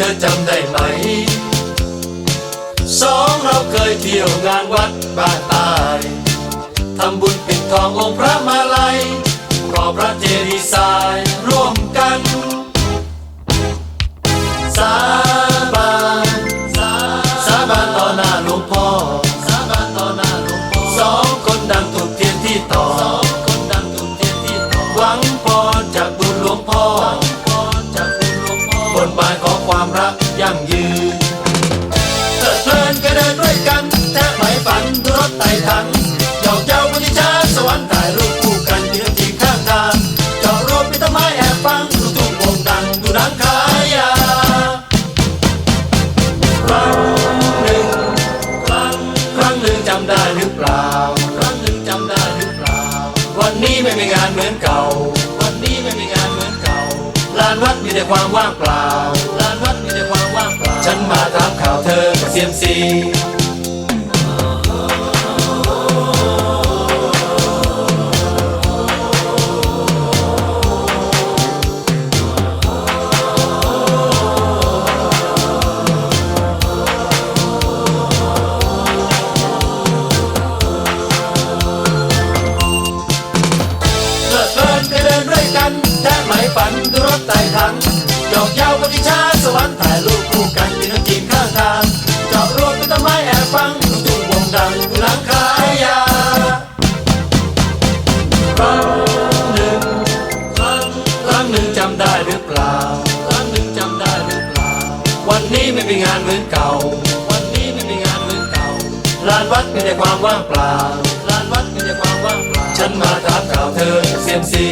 เธอจำได้ไหม สองเราเคยเที่ยวงานวัดบ้านตายทำบุญปิดทององค์พระมาลัยก่อพระเจดีย์ทราย ความรักยั่งยืนเพลิดเพลินก็เดินด้วยกัน แทบไม่ฝันรถไต่ถังหยอกเย้าปฏิชาสวรรค์ถ่ายรูปคู่กันยืนทีข้างทางจอดรถมีต้นไม้แอบฟังลูกทุ่งวงดังดูหนังขายยาครั้งหนึ่งครั้งครั้งหนึ่งจำได้หรือเปล่า ครั้งหนึ่งจำได้หรือเปล่า วันนี้ไม่มีงานเหมือนเก่า วันนี้ไม่มีงานเหมือนเก่าลานวัดมีแต่ความว่างเปล่าลาน เธอกับเซียมซีาร้าครั้งหนึ่งจำได้หรือเปล่า วันนี้ไม่มีงานเหมือนเก่า วันนี้ไม่มีงานเหมือนเก่าลานวัดมีแต่ความว่างเปล่าลานวัดมีแต่ความว่างเปล่า ฉันมาถามข่าวเธอเซียมซี